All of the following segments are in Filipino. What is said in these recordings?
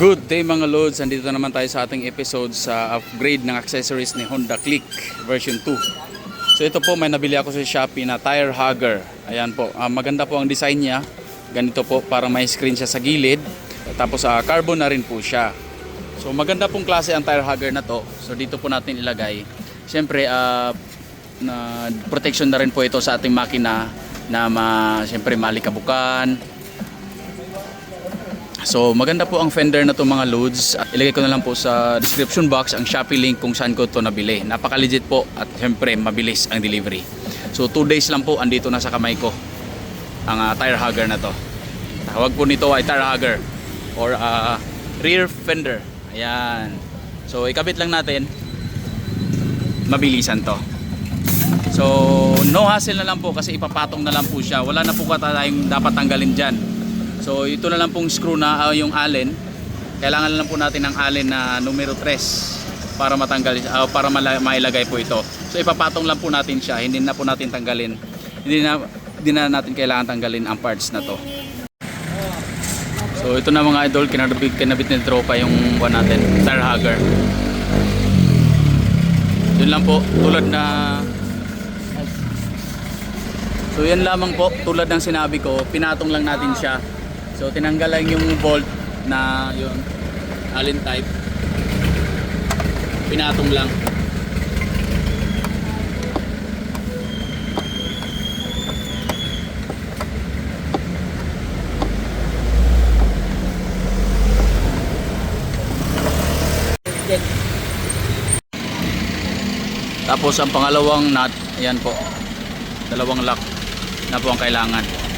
Good day mga loads, andito na naman tayo sa ating episode sa upgrade ng accessories ni Honda Click version 2. So ito po may nabili ako sa Shopee na tire hugger. Ayan po, ah, maganda po ang design niya. Ganito po para may screen siya sa gilid. Tapos ah, carbon na rin po siya. So maganda pong klase ang tire hugger na to. So dito po natin ilagay. Siyempre ah, na protection na rin po ito sa ating makina na ma, siyempre malikabukan, So maganda po ang fender na to mga loads. At ilagay ko na lang po sa description box ang Shopee link kung saan ko to nabili. Napaka-legit po at syempre mabilis ang delivery. So 2 days lang po andito na sa kamay ko ang ah, tire hugger na to. Tawag po nito ay tire hugger or ah, rear fender. Ayan. So ikabit lang natin. Mabilisan to. So no hassle na lang po kasi ipapatong na lang po siya. Wala na po ka tayong dapat tanggalin dyan. So ito na lang pong screw na ah, yung allen. Kailangan lang po natin ng allen na numero 3 para matanggal ah, para mailagay po ito. So ipapatong lang po natin siya, hindi na po natin tanggalin. Hindi na hindi na natin kailangan tanggalin ang parts na to. So ito na mga idol, kinabit, kinabit ni tropa yung one natin, tire hugger. Yun lang po, tulad na So yan lamang po, tulad ng sinabi ko, pinatong lang natin siya. So tinanggal lang yung bolt na yun, allen type. Pinatong lang. Tapos ang pangalawang nut, ayan po. Dalawang lock na po ang kailangan.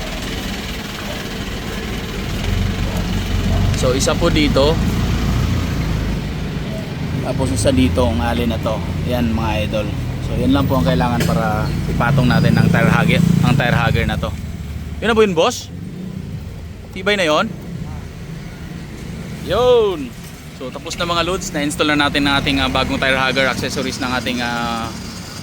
So isa po dito. Tapos isa dito ang alin na to. Yan mga idol. So yan lang po ang kailangan para ipatong natin ang tire hugger, ang tire hugger na to. Yun na po yun boss? Tibay na yon? Yun! So tapos na mga loads, na-install na natin ang ating ah, bagong tire hugger accessories ng ating ah,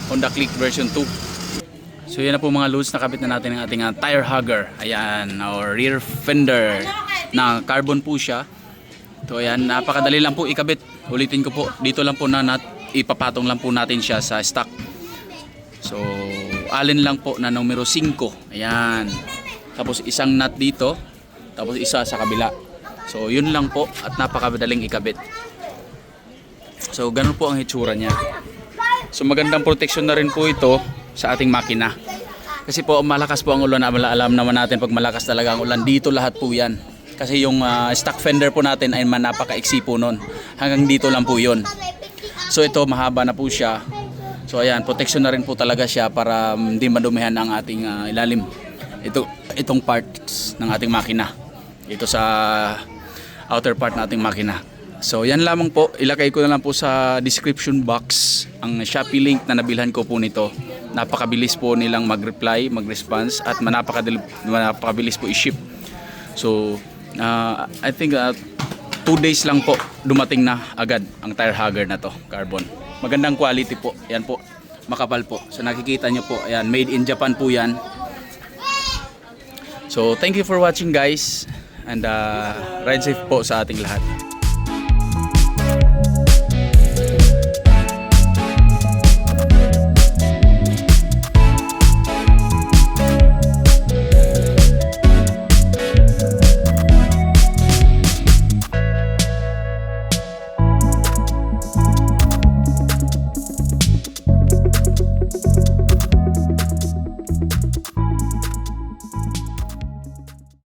Honda Click version 2. So yan na po mga loads, nakabit na natin ang ating ah, tire hugger. Ayan, or rear fender na carbon po siya. So ayan, napakadali lang po ikabit. Ulitin ko po, dito lang po na nut, ipapatong lang po natin siya sa stock. So, alin lang po na numero 5. Ayan. Tapos isang nut dito, tapos isa sa kabila. So, yun lang po at napakadaling ikabit. So, ganun po ang hitsura niya. So, magandang protection na rin po ito sa ating makina. Kasi po malakas po ang ulan, alam naman natin pag malakas talaga ang ulan, dito lahat po yan. Kasi yung ah, stock fender po natin ay man napaka-iksi po nun. Hanggang dito lang po yun. So ito mahaba na po siya. So ayan, protection na rin po talaga siya para um, hindi madumihan ang ating ah, ilalim. Ito itong parts ng ating makina. Ito sa outer part ng ating makina. So yan lamang po, ilagay ko na lang po sa description box ang Shopee link na nabilhan ko po nito. Napakabilis po nilang mag-reply, mag-response at manapakabilis po i-ship. So uh, I think uh, two days lang po dumating na agad ang tire hugger na to, carbon. Magandang quality po. Yan po, makapal po. So nakikita nyo po, ayan, made in Japan po yan. So thank you for watching guys and uh, ride safe po sa ating lahat.